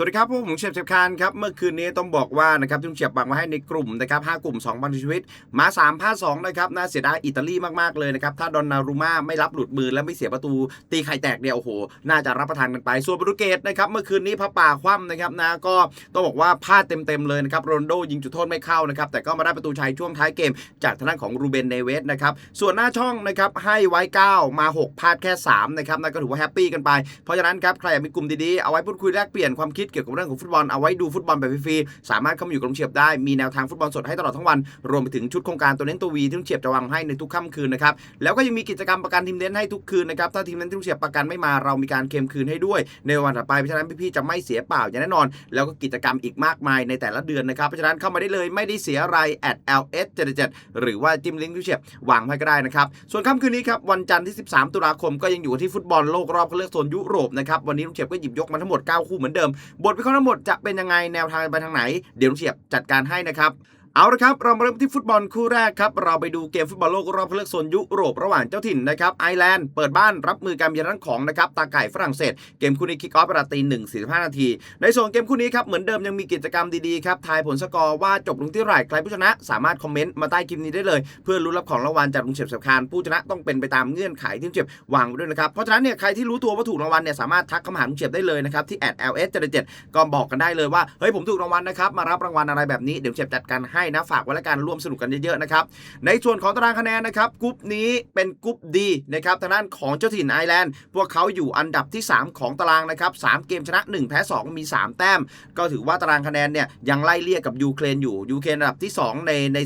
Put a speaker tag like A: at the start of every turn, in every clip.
A: สวัสดีครับพวกผมเชฟเชฟคานครับ เมื่อคืนนี้ต้องบอกว่านะครับที่เฉียบบังไว้ให้ในกลุ่มนะครับห้ากลุ่ม2บันชีวิต มา3พลาด2นะครับน่าเสียดายอิตาลีมาก ๆ เลยนะครับ ถ้าดอนนารูมาไม่รับหลุดมือและไม่เสียประตู ตีไข่แตกเนี่ยโอ้โห น่าจะรับประทานกันไป ส่วนโปรตุเกสนะครับ เมื่อคืนนี้พระป่าคว่ำนะครับนะก็ต้องบอกว่าพลาดเต็ม ๆ เลยนะครับโรนโดยิงจุดโทษไม่เข้านะครับแต่ก็มาได้ประตูชัยช่วงท้ายเกม จากทางด้านของรูเบนเนเวสนะครับส่วนหน้าช่องนะครับให้ไว้ 9 มา 6พลาดแค่3นะครับนั่นก็ถือว่าแฮปปี้กันไปเพราะฉะนั้นครับใครอยากมีกลุ่มดีๆเอาไว้พูดคุยแลกเปลี่ยนความคิดเกี่ยวกับเรื่องของฟุตบอลเอาไว้ดูฟุตบอลแบบฟรีๆสามารถเข้ามาอยู่กับลุงเฉียบได้มีแนวทางฟุตบอลสดให้ตลอดทั้งวันรวมไปถึงชุดโครงการตัวเน้นตัววีที่ลุงเฉียบจะวางให้ในทุกค่ำคืนนะครับแล้วก็ยังมีกิจกรรมประกันทีมเน้นให้ทุกคืนนะครับถ้าทีมเน้นที่ลุงเฉียบประกันไม่มาเรามีการเคลมคืนให้ด้วย ในวันถัดไปเพราะฉะนั้นพี่ๆจะไม่เสียเปล่าอย่างแน่นอน แล้วก็กิจกรรมอีกมากมายในแต่ละเดือนนะครับเพราะฉะนั้นเข้ามาได้เลยไม่ได้เสียอะไร at ls 77หรือว่าจิ้มลิงก์ที่ลุงเฉียบวางให้ก็ได้นะครับส่วนค่ำคืนนี้ครับวันจันทร์ที่ 13 ตุลาคมก็ยังอยู่ที่ฟุตบอลโลกรอบคัดเลือกโซนยุโรปนะครับวันนี้ลุงเฉียบก็หยิบยกมาทั้งหมด 9 คู่เหมือนเดิมบทวิเคราะห์ทั้งหมดจะเป็นยังไงแนวทางไปทางไหน เดี๋ยวลุงเฉียบจัดการให้นะครับ เอาละครับ เรามาเริ่มที่ฟุตบอลคู่แรกครับ เราไปดูเกมฟุตบอลโลกรอบคัดเลือกโซนยุโรประหว่างเจ้าถิ่นนะครับไอร์แลนด์เปิดบ้านรับมือการเยือนทั้งของนะครับตาไก่ฝรั่งเศส เกมคู่นี้คิกออฟเวลาตีหนึ่งสี่สิบห้านาที ในส่วนเกมคู่นี้ครับเหมือนเดิมยังมีกิจกรรมดีๆครับทายผลสกอร์ว่าจบลงที่ไหร่ใครผู้ชนะ สามารถคอมเมนต์มาใต้คลิปนี้ได้เลย เพื่อรู้รับของรางวัลจากลุงเฉียบสับคานผู้ชนะต้องเป็นไปตามเงื่อนไขที่ลุงเฉียบวางไว้ด้วยนะครับเพราะฉะนั้นเนี่ยใครที่รู้ตัวว่าถูกรางวัลเนี่ยสามารถทักเข้ามาหาลุงเฉียบได้เลยนะครับที่ @ls 77ก็บอกกันได้เลยว่าเฮ้ยผมถูกรางวัลนะครับมารับรางวัลอะไรแบบนี้เดี๋ยวเฉียบจัดการให้นะ ฝากไว้แล้วกันร่วมสนุกกันเยอะๆนะครับ ในส่วนของตารางคะแนนนะครับกรุ๊ปนี้เป็นกรุ๊ปดีนะครับทางด้านของเจ้าถิ่นไอร์แลนด์ พวกเขาอยู่อันดับที่ 3 ของตารางนะครับ3เกมชนะ 1 แพ้ 2 มี 3 แต้ม ก็ถือว่าตารางคะแนนเนี่ยยังไล่เลี่ยกับยูเครนอยู่ยูเครนอันดับที่ 2 ในใน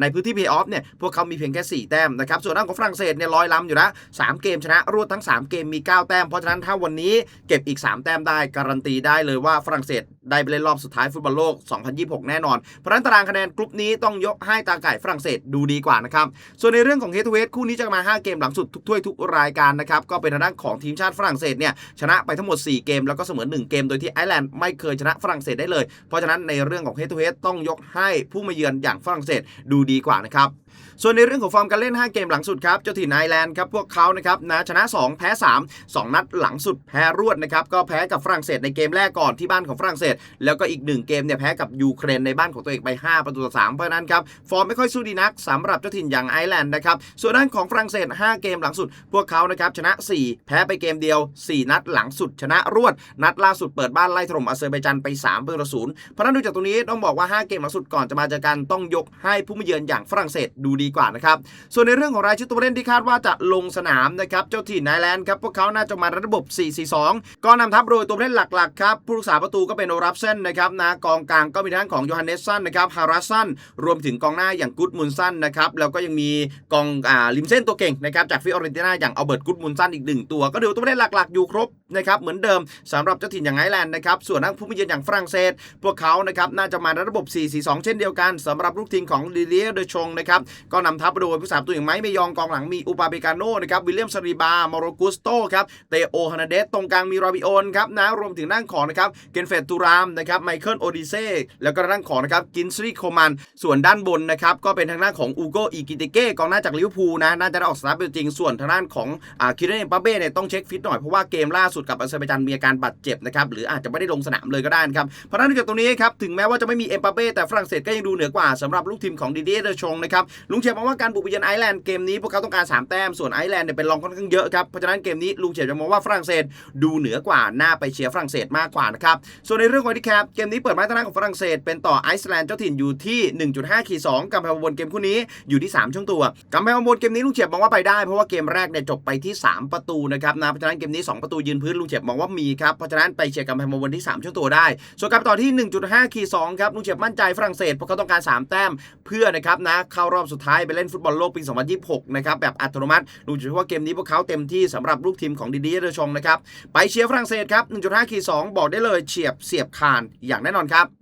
A: ในพื้นที่เพย์ออฟเนี่ยพวกเขามีเพียงแค่ 4 แต้มนะครับส่วนด้านของฝรั่งเศสเนี่ยลอยล้ำอยู่นะ3เกมชนะรวดทั้ง 3 เกมมี 9 แต้ม เพราะฉะนั้นถ้าวันนี้เก็บอีก 3 แต้มได้การันตีได้เลยว่าฝรั่งเศสได้ไปเล่นรอบสุดท้ายฟุตบอลโลก 2026 แน่นอน เพราะนั้นตารางคะแนนกรุ๊ปนี้ต้องยกให้ตาไก่ฝรั่งเศสดูดีกว่านะครับ ส่วนในเรื่องของเฮทเวสคู่นี้จะมา 5 เกมหลังสุดทุกถ้วยทุกรายการนะครับ ก็เป็นทางด้านของทีมชาติฝรั่งเศสเนี่ยชนะไปทั้งหมด 4 เกมแล้วก็เสมอ 1 เกมโดยที่ไอร์แลนด์ไม่เคยชนะฝรั่งเศสได้เลย เพราะฉะนั้นในเรื่องของเฮทเวสต้องยกให้ผู้มาเยือนอย่างฝรั่งเศสดูดีกว่านะครับ ส่วนในเรื่องของฟอร์มการเล่น 5 เกมหลังสุดครับ เจ้าถิ่นไอร์แลนด์ครับ พวกเขานะครับนะชนะ 2 แพ้ 3 2 นัดหลังสุดแพ้รวดนะครับ ก็แพ้กับฝรั่งเศสในเกมแรกก่อนที่บ้านของฝรั่งเศส แล้วก็อีก 1 เกมเนี่ยแพ้กับยูเครนในบ้านของตัวเองไป 5 ประตูต่อ3เพราะนั้นครับ ฟอร์มไม่ค่อยสู้ดีนักสำหรับเจ้าถิ่นอย่างไอร์แลนด์นะครับ ส่วนด้านของฝรั่งเศส 5 เกมหลังสุด พวกเขานะครับชนะ 4 แพ้ไปเกมเดียว 4 นัดหลังสุด ชนะรวด นัดล่าสุดเปิดบ้านไล่ถล่มอาเซอร์ไบจันไป3ประตูต่อศูนย์เพราะฉะนั้นดูจากตรงนี้ต้องบอกว่า 5 เกมหลังสุดก่อนจะมาเจอกันต้องยกให้ผู้มาเยือนอย่างฝรั่งเศสดูดีกว่านะครับ ส่วนในเรื่องของรายชื่อตัวเล่นที่คาดว่าจะลงสนามนะครับ เจ้าถิ่นไนแลนด์ครับ พวกเขาน่าจะมาระบบ 4-4-2 ก็นำทัพโดยตัวเล่นหลักๆครับ ผู้รักษาประตูก็เป็นโอรับเซนนะครับนะกองกลางก็มีทั้งของโยฮันเนสซันนะครับ ฮาราซัน รวมถึงกองหน้าอย่างกุดมุนซันนะครับ แล้วก็ยังมีกองอ่าริมเส้นตัวเก่งนะครับ จากฟิออเรนติน่าอย่างอัลเบิร์ตกุดมุนซันอีกหนึ่งตัว ก็เดี๋ยวตัวเล่นหลักๆอยู่ครบนะครับ เหมือนเดิมสำหรับเจ้าถิ่นอย่างไอร์แลนด์นะครับ ส่วนนักผู้มาเยือนอย่างฝรั่งเศส พวกเขานะครับน่าจะมาในระบบ 4-4-2 เช่นเดียวกันสำหรับลูกทีมของดิเลียเดชงนะครับก็นำทัพโดยผู้สาประตูอย่างไม้เมยองกองหลังมีอุปาเบกาโนนะครับวิลเลียมซาริบามอโรกุสโตครับเตโอฮานาเดสตรงกลางมีราบิโอนครับนะรวมถึงด้านของนะครับเกนเฟตตูรามนะครับไมเคิลโอดิเซ่แล้วก็ด้านของนะครับกินซรีโคมันส่วนด้านบนนะครับก็เป็นทางด้านของอูโกอีกิเตเก้กองหน้าจากลิเวอร์พูลนะน่าจะได้ออกสตาร์ทเป็นจริงส่วนทางด้านของอ่าคิเรนปาเบ้เนี่ยต้องเช็คฟิตหน่อยเพราะว่าเกมล่าสุดกับอาเซอร์ไบจันมีอาการบาดเจ็บนะครับหรืออาจจะไม่ได้ลงสนามเลยก็ได้นะครับเพราะนั้นจากตรงนี้ครับถึงแม้ว่าจะไม่มีเอ็มปาเบ้แต่ฝรั่งเศสก็ยังดูเหนือกว่าสำหรับลูกทีมของดิเดียเดชงนะครับลุงเชยร์มองว่าการบุกไปเยือนไอร์แลนด์เกมนี้พวกเขาต้องการ 3 แต้ม ส่วนไอร์แลนด์เนี่ยเป็นรองค่อนข้างเยอะครับ เพราะฉะนั้นเกมนี้ลุงเฉียบจะมองว่าฝรั่งเศสดูเหนือกว่าน่าไปเชียร์ฝรั่งเศสมากกว่านะครับ ส่วนในเรื่องของที่แคปเกมนี้เปิดไม้ทางด้านของฝรั่งเศสเป็นต่อไอซ์แลนด์เจ้าถิ่นอยู่ที่ 1.5ขีด2กำแพงบนเกมคู่นี้อยู่ที่ 3 ช่วงตัวกำแพงบนเกมนี้ลุงเฉียบมองว่าไปได้เพราะว่าเกมแรกเนี่ยจบไปที่ 3 ประตูนะครับนะเพราะฉะนั้นเกมนี้ 2 ประตูยืนพื้นลุงเฉียบมองว่ามีครับเพราะฉะนั้นไปเชียร์กำแพงบนที่ 3 ช่วงตัวได้ ส่วนกับต่อที่ 1.5ขีด2ครับลุงเฉียบมั่นใจฝรั่งเศสเพราะเขาต้องการ 3 แต้มเพื่อนะครับนะเข้ารอบสุดท้ายไปเล่นฟุตบอลโลกปี 2026 นะครับ แบบอัตโนมัติ ดูเฉพาะเกมนี้พวกเขาเต็มที่สำหรับลูกทีมของดีดีเดชงนะครับ ไปเชียร์ฝรั่งเศสครับ 1.5 ขีด 2 บอกได้เลยเฉียบเสียบคานอย่างแน่นอนครับ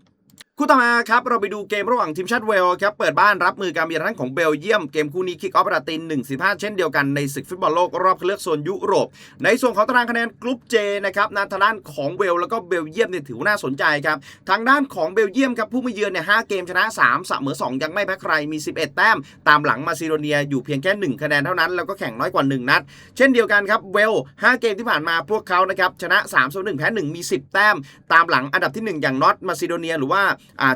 A: คู่ต่อมาครับเราไปดูเกมระหว่างทีมชาติเวลครับเปิดบ้านรับมือการเยือนทั้งของเบลเยียมเกมคู่นี้คิกออฟประติน1 15 เช่นเดียวกันในศึกฟุตบอลโลกรอบคัดเลือกโซนยุโรป ในส่วนของตารางคะแนนกรุ๊ปเจนะครับนาทางด้านของเวลแล้วก็เบลเยียมเนี่ยถือว่าน่าสนใจครับทางด้านของเบลเยียมครับผู้มาเยือนเนี่ย5เกมชนะ3เสมอ2 ยังไม่แพ้ใครมี 11 แต้ม ตามหลังมาซิโดเนียอยู่เพียงแค่ 1 คะแนนเท่านั้นแล้วก็แข่งน้อยกว่า 1 นัด เช่นเดียวกันครับเวล5เกมที่ผ่านมาพวกเขานะครับชนะ3 1 1แพ้1มี 10 แต้ม ตามหลังอันดับที่ 1 อย่างน็อตมาซิโดเนียหรือว่า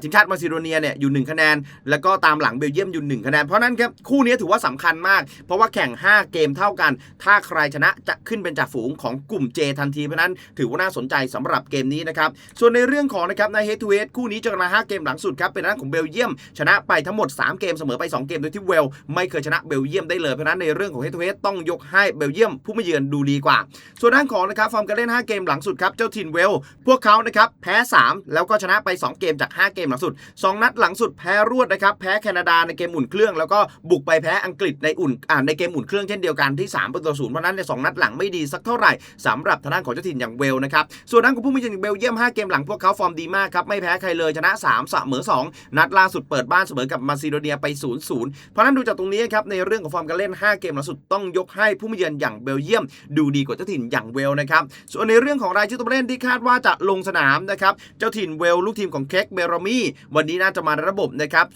A: ทีมชาติมาซิโดเนียเนี่ยอยู่ 1 คะแนน แล้วก็ตามหลังเบลเยียมอยู่ 1 คะแนน เพราะนั้นครับคู่นี้ถือว่าสำคัญมาก เพราะว่าแข่ง 5 เกมเท่ากัน ถ้าใครชนะจะขึ้นเป็นจ่าฝูงของกลุ่ม J ทันที เพราะนั้นถือว่าน่าสนใจสำหรับเกมนี้นะครับ ส่วนในเรื่องของนะครับในเฮดทูเฮดคู่นี้เจอกันมา 5 เกมหลังสุดครับเป็นด้านของเบลเยียม ชนะไปทั้งหมด 3 เกมเสมอไป 2 เกมโดยที่เวลไม่เคยชนะเบลเยียมได้เลยเพราะนั้นในเรื่องของเฮดทูเฮดต้องยกให้เบลเยียมผู้มาเยือนดูดีกว่า ส่วนด้านของนะครับฟอร์มการเล่น 5 เกมหลังสุดครับเจ้าถิ่นเวลพวกเขานะครับแพ้ 3 แล้วก็ชนะไป 2 เกมจาก5เกมหลังสุด 2 นัดหลังสุดแพ้รวดนะครับแพ้แคนาดาในเกมอุ่นเครื่อง แล้วก็บุกไปแพ้อังกฤษในอุ่นอ่าในเกมอุ่นเครื่องเช่นเดียวกันที่3ประตูศูนย์เพราะนั้นในสองนัดหลังไม่ดีสักเท่าไหร่สำหรับทางด้านของเจ้าถิ่นอย่างเวลนะครับส่วนด้านของผู้มาเยือนอย่างเบลเยียม 5 เกมหลังพวกเขาฟอร์มดีมากครับไม่แพ้ใครเลยชนะ 3 เสมอ 2 นัดล่าสุดเปิดบ้านเสมอกับมาซิโดเนียไป 0-0 เพราะนั้นดูจากตรงนี้ครับในเรื่องของฟอร์มการเล่น 5 เกมล่าสุดต้องยกให้ผู้มาเยือนอย่างเบลเยียม ดูดีกว่าเจ้าถิ่นอย่างเวลนะครับส่วนในเรื่องของรายชื่อตัวเล่นที่คาดว่าจะลงสนามนะครับเจ้าถิ่นเวลลูกทีมของเคกเบรมีวันนี้น่าจะมาในระบบนะครับ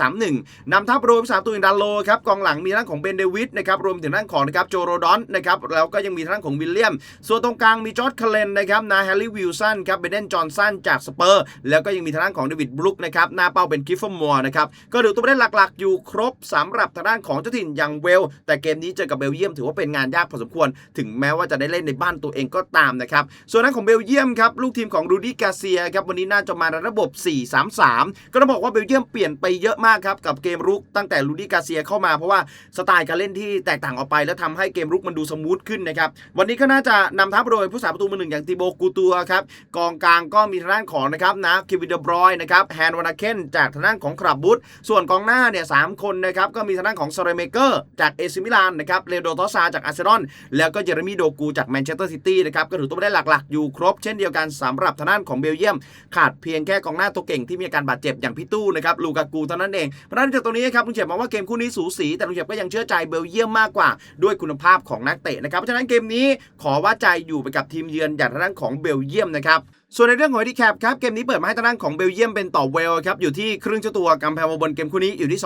A: 4-2-3-1 นำทัพโรยสามตัวอย่างดันโลครับ กองหลังมีทั้งของเบนเดวิดนะครับ รวมถึงทั้งของนะครับโจโรดอนนะครับ แล้วก็ยังมีทั้งของวิลเลียม ส่วนตรงกลางมีจอร์ดคาเลนนะครับ นาแฮร์รี่วิลสันครับ เบเดนจอห์นสันจากสเปอร์ แล้วก็ยังมีทางด้านของเดวิดบรุกนะครับ หน้าเป้าเป็นกิฟฟอร์มัวนะครับ ก็ถือตัวเล่นหลักๆ อยู่ครบสำหรับทางด้านของเจ้าถิ่นอย่างเวล แต่เกมนี้เจอกับเบลเยียมถือว่าเป็นงานยากพอสมควร ถึงแม้ว่าจะได้เล่นในบ้านตัวเองก็ตามนะครับ ส่วนนั้นของเบลเยียมครับลูกทีมของรูดี้กาเซียครับวันนี้น่าจะมาในระบบ4-3-3 ก็ต้องบอกว่าเบลเยียมเปลี่ยนไปเยอะมากครับกับเกมรุกตั้งแต่รูดี้กาเซียเข้ามาเพราะว่าสไตล์การเล่นที่แตกต่างออกไป แล้วทำให้เกมรุกมันดูสมูทขึ้นนะครับวันนี้ก็น่าจะนำทัพโดยผู้สาประตูมือหนึ่งอย่างติโบกูตัวครับกองกลางก็มีทางด้านของนะครับนะคิวินเดบรอยนะครับแฮนวานาเคนจากทางด้านของคราบบุตส่วนกองหน้าเนี่ยสามคนนะครับก็มีทางด้านของซอเรเมเกอร์จากเอซิมิลานนะครับเลโดทอซาจากอาร์เซนอลแล้วก็เยเรมีโดกูจากแมนเชสเตอร์ซิตี้นะครับก็ถือตัวได้หลักๆ อยู่ครบเช่นเดียวกันสำหรับทางด้านของเบลเยียม ขาดเพียงแค่กองหน้าตัวเก่งที่มีอาการบาดเจ็บอย่างพี่ตู้นะครับลูกากูเท่านั้นเองเพราะนั้นจากตรงนี้ครับลุงเฉียบมองว่าเกมคู่นี้สูสีแต่ลุงเฉียบก็ยังเชื่อใจเบลเยียมมากกว่า ด้วยคุณภาพของนักเตะนะครับเพราะฉะนั้นเกมนี้ขอว่าใจอยู่ไปกับทีมเยือนอย่างทางด้านของเบลเยียมนะครับ ส่วนในเรื่องของดีแคปครับเกมนี้เปิดมาให้ทางด้านของเบลเยียมเป็นต่อเวลครับอยู่ที่ครึ่งเจ้าตัวกำแพงวบนเกมคู่นี้อยู่ที่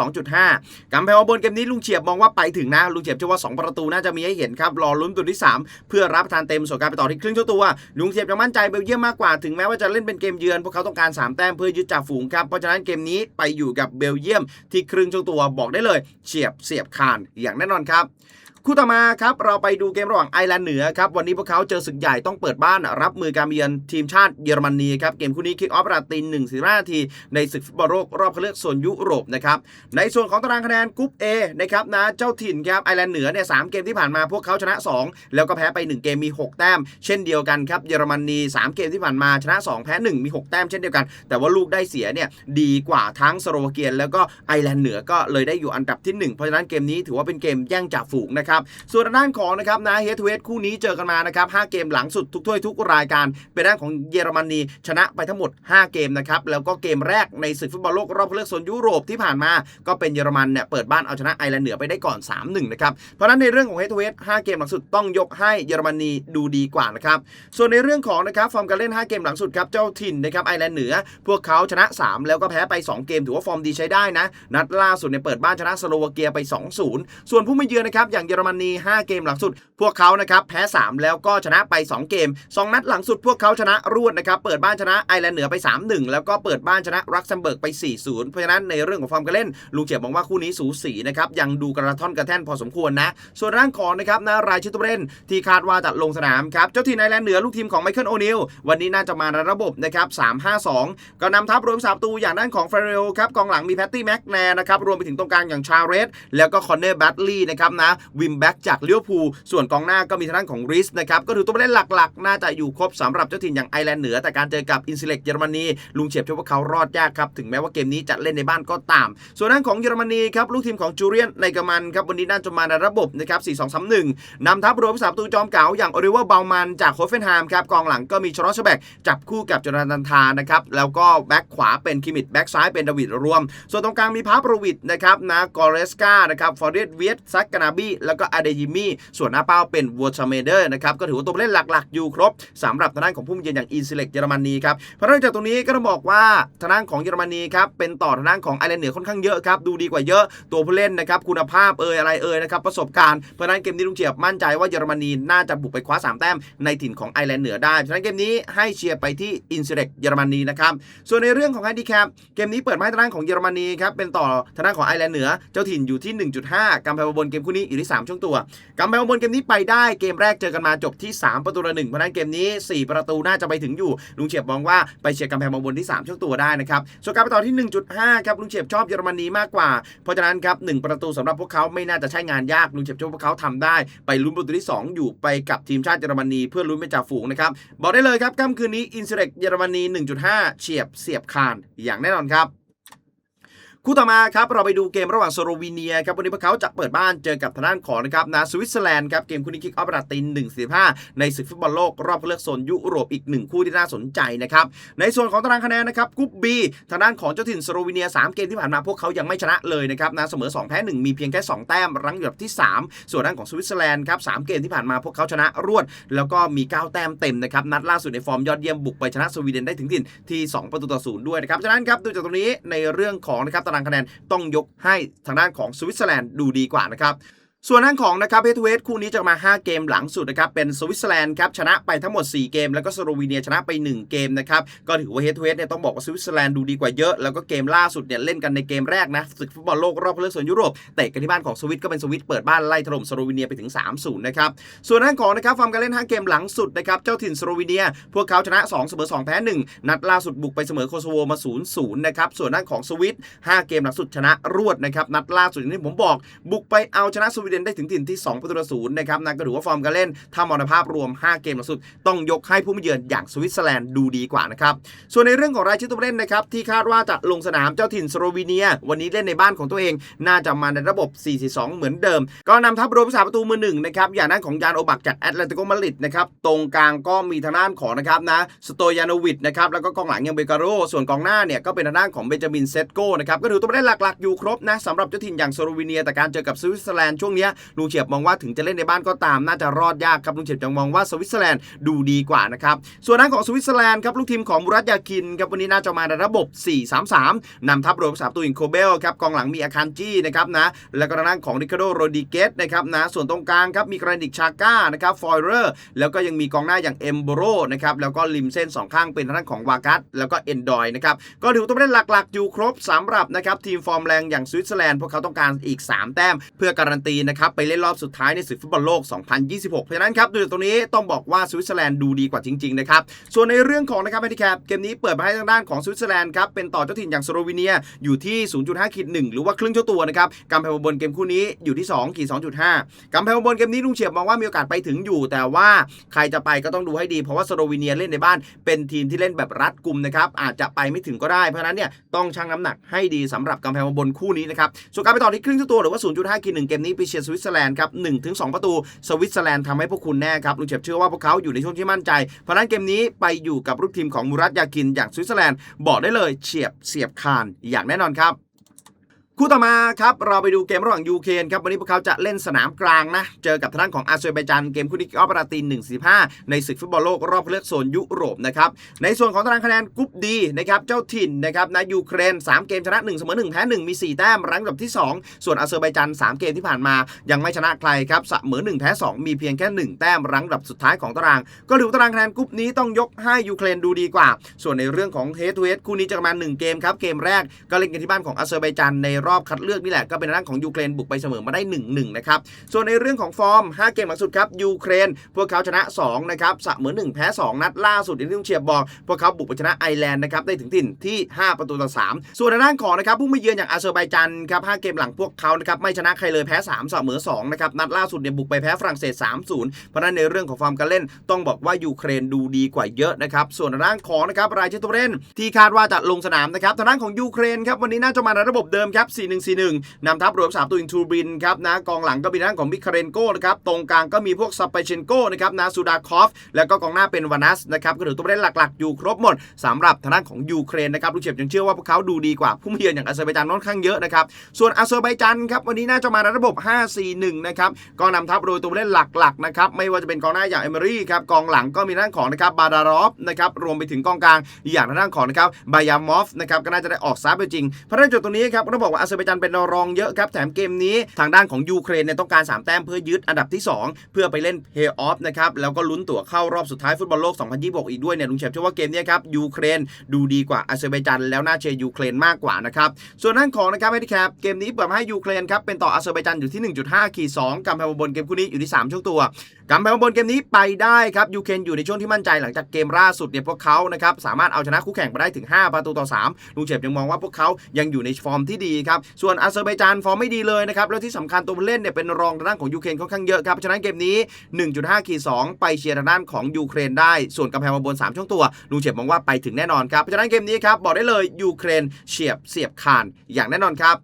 A: 2.5กำแพงวบนเกมนี้ลุงเฉียบมองว่าไปถึงนะลุงเฉียบเชื่อว่า 2 ประตูน่าจะมีให้เห็นครับรอลุ้นตัวที่ 3 เพื่อรับประทานเต็มส่วนการไปต่อที่ครึ่งเจ้าตัวลุงเฉียบยังมั่นใจเบลเยียมมากกว่าถึงแม้ว่าจะเล่นเป็นเกมเยือนพวกเขาต้องการ3แต้มเพื่อยึดจ่าฝูงครับเพราะฉะนั้นเกมนี้ไปอยู่กับเบลเยียมที่ครึ่งเจ้าตัวบอกได้เลย เฉียบเสียบคานอย่างแน่นอนครับ คู่ต่อมาครับเราไปดูเกมระหว่างไอร์แลนด์เหนือครับวันนี้พวกเขาเจอศึกใหญ่ต้องเปิดบ้านรับมือการเยือนทีมชาติเยอรมนีครับเกมคู่นี้คิกออฟราติน1 4นาที ในศึกฟุตบอลโลกรอบคัดเลือกโซนยุโรปนะครับในส่วนของตารางคะแนนกรุ๊ป A นะครับนะเจ้าถิ่นครับไอร์แลนด์เหนือเนี่ยสเกมที่ผ่านมาพวกเขาชนะ 2 แล้วก็แพ้ไป 1 เกมมี 6 แต้ม เช่นเดียวกันครับเยอรมนี 3 เกมที่ผ่านมาชนะ 2 แพ้ 1 มี 6 แต้มเช่นเดียวกัน แต่ว่าลูกได้เสียเนี่ยดีกว่าทั้งสโลวาเกียแล้วก็ไอร์แลนด์เหนือก็เลยได้อยู่อันดับที่ 1 เพราะฉะนั้นเกมนี้ถือว่าเป็นเกมแย่งจ่าฝูงนะครับส่วนด้านของนะครับนะเฮดทูเฮดคู่นี้เจอกันมานะครับ5เกมหลังสุดทุกถ้วยทุกรายการ เป็นด้านของเยอรมนีชนะไปทั้งหมด 5 เกมนะครับแล้วก็เกมแรกในศึกฟุตบอลโลกรอบคัดเลือกโซนยุโรปที่ผ่านมาก็เป็นเยอรมันเนี่ยเปิดบ้านเอาชนะไอร์แลนด์เหนือไปได้ก่อน 3-1 นะครับเพราะฉะนั้นในเรื่องของเฮดทูเฮด5เกมหลังสุดต้องยกให้เยอรมนีดูดีกว่านะครับส่วนในเรื่องของนะครับฟอร์มการเล่น 5 เกมหลังสุดครับเจ้าถิ่นนะครับไอร์แลนด์เหนือ พวกเขาชนะ 3 แล้วก็แพ้ไป 2 เกมถือว่าฟอร์มดีใช้ได้นะ นัดล่าสุดเนี่ยเปิดบ้านชนะสโลวาเกียไป 2-0 ส่วนผู้มาเยือนนะครับอย่างเยอรรมนี 5 เกมหลังสุด พวกเขานะครับแพ้ 3 แล้วก็ชนะไป 2 เกม 2 นัดหลังสุดพวกเขาชนะรวดนะครับเปิดบ้านชนะไอร์แลนด์เหนือไป 3-1 แล้วก็เปิดบ้านชนะรักเซมเบิร์กไป 4-0 เพราะฉะนั้นในเรื่องของฟอร์มการเล่นลุงเจียบมองว่าคู่นี้สูสีนะครับยังดูกระท่อนกระแท่นพอสมควรนะ ส่วนร่างของนะครับนะรายชื่อตัวเล่นที่คาดว่าจะลงสนามครับเจ้าทีมไอร์แลนด์เหนือลูกทีมของไมเคิลโอนิลวันนี้น่าจะมาในระบบนะครับ3-5-2 ก็นำทัพรวมสามประตูอย่างด้านของเฟรเรลครับกองหลังมีแพตตี้แม็กแนนะครับรวมไปถึงตรงกลางอย่างชาเรสแล้วก็คอนเนอร์แบตลีย์นะครับนะวิมแบ็กจากเลี้ยวภูส่วนกองหน้าก็มีทางด้านของริสนะครับก็ถือตัวผู้เล่นหลักๆ น่าจะอยู่ครบสำหรับเจ้าถิ่นอย่างไอร์แลนด์เหนือ แต่การเจอกับอินซิเล็กเยอรมนีลุงเฉียบเชื่อว่าเขารอดยากครับถึงแม้ว่าเกมนี้จะเล่นในบ้านก็ตาม ส่วนด้านของเยอรมนีครับลูกทีมของจูเรียนในกมันครับวันนี้น่าจะมาในระบบนะครับ4-2-3-1นำทัพรวมสามประตูจอมเก๋าอย่างโอริเวอร์เบลมันจากโคเฟนไฮมครับกองหลังก็มีชอรอชแบกจับคู่กับจอร์แดนทานะครับแล้วก็แบ็คขวาเป็นคิมิดแบ็คซ้ายเป็นดาวิดรวม ส่วนตรงกลางมีพาปรวิดนะครับนะกอเรสกานะครับฟอร์เรสเวียตซักกานาบีแล้วก็อเดยิมี่ส่วนหน้าเป้าเป็นวอชเมเดอร์นะครับก็ถือว่าตัวผู้เล่นหลักๆ อยู่ครบสำหรับทางด้านของผู้มีเยือนอย่างอินซิเล็กเยอรมนีครับเพราะนอกจากตรงนี้ก็ต้องบอกว่าทางด้านของเยอรมนีครับเป็นต่อทางด้านของไอร์แลนด์เหนือค่อนข้างเยอะครับดูดีกว่าเยอะตัวผู้เล่นนะครับคุณภาพเอ่ยอะไรเอ่ยนะครับประสบการณ์เพราะนั้นเกมนี้ลุงเฉียบมั่นใจว่าเยอรมนีน่าจะบุกไปคว้าสามแต้มในถิ่นของไอร์แลนด์เหนือได้ฉะนั้นเกมนี้ให้เชียร์ไปที่อินซิเล็กเยอรมนีนะครับส่วนในเรื่องของแฮนดิแคปเกมนี้เปิดมาให้ทางด้านของเยอรมนีครับเป็นต่อทางด้านของไอร์แลนด์เหนือเจ้าถิ่นอยู่ที่ 1.5กำแพงบนเกมคู่นี้อยู่ที่3ช่วงตัวกำแพงบนเกมนี้ไปได้เกมแรกเจอกันมาจบที่ 3 ประตูละหนึ่งเพราะนั้นเกมนี้ 4 ประตูน่าจะไปถึงอยู่ลุงเฉียบมองว่าไปเชียร์กำแพงบนที่ 3 ช่วงตัวได้นะครับส่วนการไปต่อที่ 1.5 ครับลุงเฉียบชอบเยอรมนีมากกว่า เพราะฉะนั้นครับหนึ่งประตูสำหรับพวกเขาไม่น่าจะใช่งานยากลุงเฉียบเชื่อว่าพวกเขาทำได้ ไปลุ้นประตูที่ 2 อยู่ไปกับทีมชาติเยอรมนีเพื่อลุ้นเป็นจ่าฝูงนะครับบอกได้เลยครับค่ำคืนนี้อินเ r เ c กเยอรมนี 1.5 เฉียบเสียบคานอย่างแน่นอนครับ คู่ต่อมาครับเราไปดูเกมระหว่างสโลวีเนียครับวันนี้พวกเขาจะเปิดบ้านเจอกับทางด้านของนะครับนาสวิตเซอร์แลนด์ครับเกมคู่นี้คิกออฟประติน1 4 5ในศึกฟุตบอลโลกรอบเลือกโซนยุโรปอีกหนึ่งคู่ที่น่าสนใจนะครับในส่วนของตารางคะแนนนะครับกรุ๊ป B ทางด้านของเจ้าถิ่นสโลวีเนีย 3 เกมที่ผ่านมาพวกเขายังไม่ชนะเลยนะครับนะเสมอ 2 แพ้ 1 มีเพียงแค่ 2 แต้มรั้งอยู่อันดับที่ 3 ส่วนด้านของสวิตเซอร์แลนด์ครับสเกมที่ผ่านมาพวกเขาชนะรวด แล้วก็มี 9 แต้มเต็มนะครับนัดล่าสุดในฟอร์มยอดเยี่ยมบุกไปชนะสวีเดนได้ถึงถิ่นที่ 2 ประตูต่อศูนย์ด้วยนะครับฉะนั้นครับดูจากตรงนี้ในเรื่องของนะครับตารางคะแนนต้องยกให้ทางด้านของสวิตเซอร์แลนด์ดูดีกว่านะครับ ส่วนด้านของนะครับเฮทเวสคู่นี้จะมา 5 เกมหลังสุดนะครับเป็นสวิตเซอร์แลนด์ครับชนะไปทั้งหมด 4 เกม แล้วก็สโลวีเนียชนะไป 1 เกมนะครับก็ถือว่าเฮทเวสเนี่ยต้องบอกว่าสวิตเซอร์แลนด์ดูดีกว่าเยอะ แล้วก็เกมล่าสุดเนี่ยเล่นกันในเกมแรกนะศึกฟุตบอลโลกรอบเลือกโซนยุโรปเตะกันที่บ้านของสวิตก็เป็นสวิตเปิดบ้านไล่ถล่มสโลวีเนียไปถึง 3-0 นะครับส่วนด้านของนะครับฟอร์มการเล่น 5 เกมหลังสุดนะครับเจ้าถิ่นสโลวีเนีย พวกเขาชนะ2เสมอ2แพ้1นัดล่าสุดบุกไปเสมอโคโซโวมา 0-0 นะครับส่วนด้านของสวิต5เกมหลังสุดชนะรวดนะครับนัดล่าสุดอย่างที่ผมบอกบุกไปเอาชนะสวีเดนได้ถึงถิ่นที่2ประตูต่อศูนย์นะครับนั่นก็ถือว่าฟอร์มการเล่นถ้ามอนภาพรวม 5 เกมลังสุด ต้องยกให้ผู้มาเยือนอย่างสวิตเซอร์แลนด์ดูดีกว่านะครับส่วนในเรื่องของรายชื่อตัวเล่นนะครับที่คาดว่าจะลงสนามเจ้าถิ่นสโลวีเนีย วันนี้เล่นในบ้านของตัวเอง น่าจะมาในระบบ 4-4-2 เหมือนเดิม ก็นำทัพรวมภาษาประตูมือหนึ่งนะครับอย่างด้นของยานโอบักจากแอตเลติโกมาดริดนะครับตรงกลางก็มีทางด้านของนะครับนะสโตยานโนวิดนะครับแล้วก็กองหลังยังเบการโรส่วนกองหน้าเนี่ยก็เป็นทางด้านของเบนจามินเซตโกนะครับก็ถือตัวเล่นหลักๆอยู่ครบนะสำหรับเจ้าถิ่นอย่างสโลวีเนียแต่การเจอกับสวิตเซอร์แลนด์ช่วงเนี้ลุงเฉียบมองว่าถึงจะเล่นในบ้านก็ตามน่าจะรอดยากครับลุงเฉียบยังมองว่าสวิตเซอร์แลนด์ดูดีกว่านะครับส่วนด้านของสวิตเซอร์แลนด์ครับลูกทีมของบรัตยาคินครับวันนี้น่าจะมาในระบบ 4-3-3 นำทัพรวมสามตัวอินโคเบลครับกองหลังมีอาคารจี้นะครับนะแล้วก็ทางด้านของริคาโดโรดิเกสนะครับนะส่วนตรงกลางครับมีกรานิกชาก้านะครับฟอยเรอร์แล้วก็ยังมีกองหน้าอย่างเอมโบโรนะครับแล้วก็ริมเส้นสองข้างเป็นทางด้านของวากัสแล้วก็เอนดอยนะครับก็ถือตัวเล่นหลักๆอยู่ครบสำหรับนะครับทีมฟอร์มแรงอย่างสวิตเซอร์แลนด์พวกเขาต้องการอีก 3 แต้ม เพื่อการันตีนะครับไปเล่นรอบสุดท้ายในศึกฟุตบอลโลก 2026 เพราะฉะนั้นครับดูจากตรงนี้ต้องบอกว่าสวิตเซอร์แลนด์ดูดีกว่าจริงๆนะครับส่วนในเรื่องของนะครับแฮนดิแคปเกมนี้เปิดมาให้ทางด้านของสวิตเซอร์แลนด์ครับเป็นต่อเจ้าถิ่นอย่างสโลวีเนียอยู่ที่ 0.5ขีด1หรือว่าครึ่งเจ้าตัวนะครับกำแพงบนเกมคู่นี้อยู่ที่2ขีด2.5กำแพงบนเกมนี้ลุงเฉียบมองว่ามีโอกาสไปถึงอยู่ แต่ว่าใครจะไปก็ต้องดูให้ดีเพราะว่าสโลวีเนียเล่นในบ้านเป็นทีมที่เล่นแบบรัดกุมนะครับอาจจะไปไม่ถึงก็ได้เพราะนั้นเนี่ยต้องชั่งน้ำหนักให้ดีสำหรับกำแพงบนคู่นี้นะครับส่วนการไปต่อที่ครึ่งเจ้าตัวหรือว่า 0.5ขีด1เกมนี้ไปเชสวิตเซอร์แลนด์ครับ1-2ประตูสวิตเซอร์แลนด์ทำให้พวกคุณแน่ครับลุงเฉียบเชื่อว่าพวกเขาอยู่ในช่วงที่มั่นใจ เพราะฉะนั้นเกมนี้ไปอยู่กับลูกทีมของมูรัตยากินอย่างสวิตเซอร์แลนด์บอกได้เลยเฉียบเสียบคานอย่างแน่นอนครับ คู่ต่อมาครับเราไปดูเกมระหว่างยูเครนครับวันนี้พวกเขาจะเล่นสนามกลางนะเจอกับทางด้านของอาเซอร์ไบจานเกมคู่นี้ออปราตีน1-15ในศึกฟุตบอลโลกรอบเลือกโซนยุโรปนะครับในส่วนของตารางคะแนนกรุ๊ปดีนะครับเจ้าถิ่นนะครับนะยูเครน 3 เกมชนะ1เสมอ1แพ้1มี 4 แต้มรั้งอันดับที่ 2 ส่วนอาเซอร์ไบจาน3 เกมที่ผ่านมา ยังไม่ชนะใครครับเสมอ1แพ้2 มีเพียงแค่ 1 แต้มรั้งอันดับสุดท้ายของตาราง ก็ถือตารางคะแนนกรุ๊ปนี้ต้องยกให้ยูเครนดูดีกว่า ส่วนในเรื่องของเฮดทูเฮดคู่นี้จะประมาณ1เกมครับเกมแรกก็เล่นกันที่บ้านของอาเซอร์ไบจานในรอบคัดเลือกนี่แหละก็เป็นทางด้านของยูเครนบุกไปเสมอมาได้1-1นะครับส่วนในเรื่องของฟอร์ม 5 เกมหลังสุดครับยูเครน พวกเขาชนะ2นะครับเสมอ1แพ้2 นัดล่าสุดอย่ที่ลุงเชียบบอก พวกเขาบุกไปชนะไอร์แลนด์นะครับได้ถึงถิ่นที่ 5 ประตูต่อ 3 ส่วนในด้านของนะครับผู้มาเยือนอย่างอาเซอร์ไบจันครับ5เกมหลังพวกเขานะครับไม่ชนะใครเลยแพ้3เสมอ2นะครับนัดล่าสุดเนี่ยบุกไปแพ้ฝรั่งเศส3-0เพราะนั้นในเรื่องของฟอร์มการเล่นต้องบอกว่ายูเครนดูดีกว่าเยอะนะครับส่วนในด้านของนะครับรายชื่อตัวเล่นที่คาดว่าจะลงสนามนะครับทางด้านของยูเครนครับวันนี้น่าจะมาในระบบเดิมครับ4-1-4-1นำทัพรวมสามตัวอินทูบินครับนะกองหลังก็มีทางด้านของมิคาเรนโกนะครับตรงกลางก็มีพวกซาเปเชนโกนะครับนะซูดาคอฟ แล้วก็กองหน้าเป็นวานัสนะครับก็ถือตัวเล่นหลักๆ อยู่ครบหมดสำหรับทางด้านของยูเครนนะครับลูกเฉียบยังเชื่อว่าพวกเขาดูดีกว่าผู้มาเยือนอย่างอาเซอร์ไบจานค่อนข้างเยอะนะครับส่วนอาเซอร์ไบจันครับวันนี้น่าจะมาในระบบ 5-4-1 นะครับก็นำทัพโดยตัวเล่นหลักๆนะครับไม่ว่าจะเป็นกองหน้าอย่างเอเมอรี่ครับกองหลังก็มีทางด้านของนะครับบาดารอฟนะครับรวมไปถึงกองกลางอย่างทางด้านของนะครับบายามอฟนะครับก็น่าจะได้ออกซ้ายไปจริงเพราะฉะนั้นจุดตรงนี้ครับก็ต้องบอกว่าอาเซอร์ไบจันเป็นรองเยอะครับ แถมเกมนี้ทางด้านของยูเครนเนี่ยต้องการสามแต้มเพื่อยึดอันดับที่สองเพื่อไปเล่นเพย์ออฟนะครับแล้วก็ลุ้นตั๋วเข้ารอบสุดท้ายฟุตบอลโลก 2026 อีกด้วยเนี่ยลุงเฉยบเชื่อว่าเกมนี้ครับยูเครนดูดีกว่าอาเซอร์ไบจันแล้วน่าเชียร์ยูเครนมากกว่านะครับส่วนด้านของนะครับไอ้ที่แคปเกมนี้เปิดให้ยูเครนครับเป็นต่ออาเซอร์ไบจันอยู่ที่ 1.5ขีด2กำแพงบนเกมคู่นี้อยู่ที่ 3 ช่วงตัว กำแพงบนเกมนี้ไปได้ครับยูเครนอยู่ในช่วงที่มั่นใจหลังจากเกมล่าสุดเนี่ยพวกเขานะครับสามารถเอาชนะคู่แข่งไปได้ถึง 5 ประตูต่อ3ลุงเฉบยังมองว่าพวกเขายังอยู่ในฟอร์มที่ดีครับส่วนอาเซอร์ไบจานฟอร์มไม่ดีเลยนะครับแล้วที่สำคัญตัวผู้เล่นเนี่ยเป็นรองด้านของยูเครนค่อนข้างเยอะครับเพราะฉะนั้นเกมนี้ 1.5ขีด2ไปเชียร์ทางด้านของยูเครนได้ ส่วนกำแพงบน 3 ช่วงตัวลุงเฉบมองว่าไปถึงแน่นอนครับเพราะฉะนั้นเกมนี้ครับบอกได้เลยยูเครนเฉียบเสียบคานอย่างแน่นอนครับ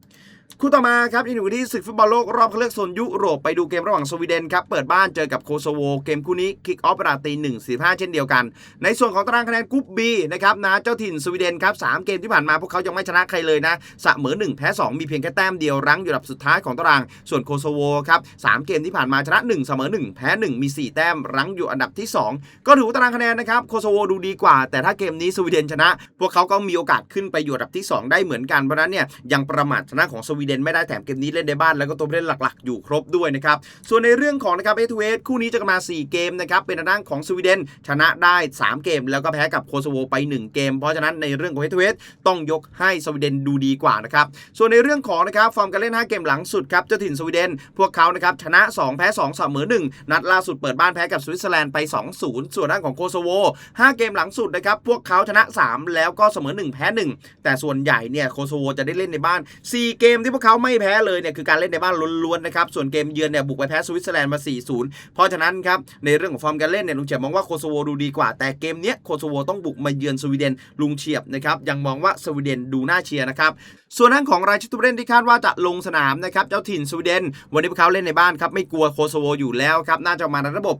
A: คู่ต่อมาครับยังอยู่ที่ศึกฟุตบอลโลกรอบคัดเลือกโซนยุโรปไปดูเกมระหว่างสวีเดนครับ เปิดบ้านเจอกับโคโซโว เกมคู่นี้คิกออฟเวลาตีหนึ่งสี่ห้าเช่นเดียวกัน ในส่วนของตารางคะแนนกรุ๊ป B นะครับนะเจ้าถิ่นสวีเดนครับสามเกมที่ผ่านมาพวกเขายังไม่ชนะใครเลยนะเสมอหนึ่งแพ้สองมีเพียงแค่แต้มเดียวรั้งอยู่อันดับสุดท้ายของตาราง ส่วนโคโซโวครับสามเกมที่ผ่านมาชนะหนึ่งเสมอหนึ่งแพ้หนึ่งมีสี่แต้มรั้งอยู่อันดับที่สองก็ถือว่าตารางคะแนนนะครับโคโซโวดูดีกว่า แต่ถ้าเกมนี้สวีเดนชนะ พวกเขาก็มีโอกาสขึ้นไปอยู่อันดับที่สองได้เหมือนกันเพราะนั้นเนี่ยยังประมาทชนะของสวีเดนไม่ได้แถมเกมนี้เล่นในบ้านแล้วก็ตัวผู้เล่นหลักๆ อยู่ครบด้วยนะครับส่วนในเรื่องของนะครับเอทเวสคู่นี้จะมา 4 เกมนะครับเป็นทางด้านของสวีเดนชนะได้ 3 เกม แล้วก็แพ้กับโคโซโวไป 1 เกม เพราะฉะนั้นในเรื่องของเอทเวสต้องยกให้สวีเดนดูดีกว่านะครับส่วนในเรื่องของนะครับฟอร์มการเล่น 5 เกมหลังสุดครับเจ้าถิ่นสวีเดน พวกเขานะครับชนะ 2 แพ้ 2 เสมอ 1 นัดล่าสุดเปิดบ้านแพ้กับสวิตเซอร์แลนด์ไป 2-0 ส่วนด้านของโคโซโว 5 เกมหลังสุดนะครับพวกเขาชนะ 3 แล้วก็เสมอ 1 แพ้ 1 แต่ส่วนใหญ่เนี่ยโคโซโวจะได้เล่นในบ้าน 4 เกมที่พวกเขาไม่แพ้เลยเนี่ยคือการเล่นในบ้านล้วนๆนะครับส่วนเกมเยือนเนี่ยบุกไปแพ้สวิตเซอร์แลนด์มา 4-0 เพราะฉะนั้นครับในเรื่องของฟอร์มการเล่นเนี่ยลุงเฉียบมองว่าโคโซโวดูดีกว่า แต่เกมเนี้ยโคโซโวต้องบุกมาเยือนสวีเดนลุงเฉียบนะครับยังมองว่าสวีเดนดูน่าเชียร์นะครับส่วนด้านของรายชื่อตัวเล่นที่คาดว่าจะลงสนามนะครับเจ้าถิ่นสวีเดน วันนี้พวกเขาเล่นในบ้านครับไม่กลัวโคโซโวอยู่แล้วครับน่าจะมาในระบบ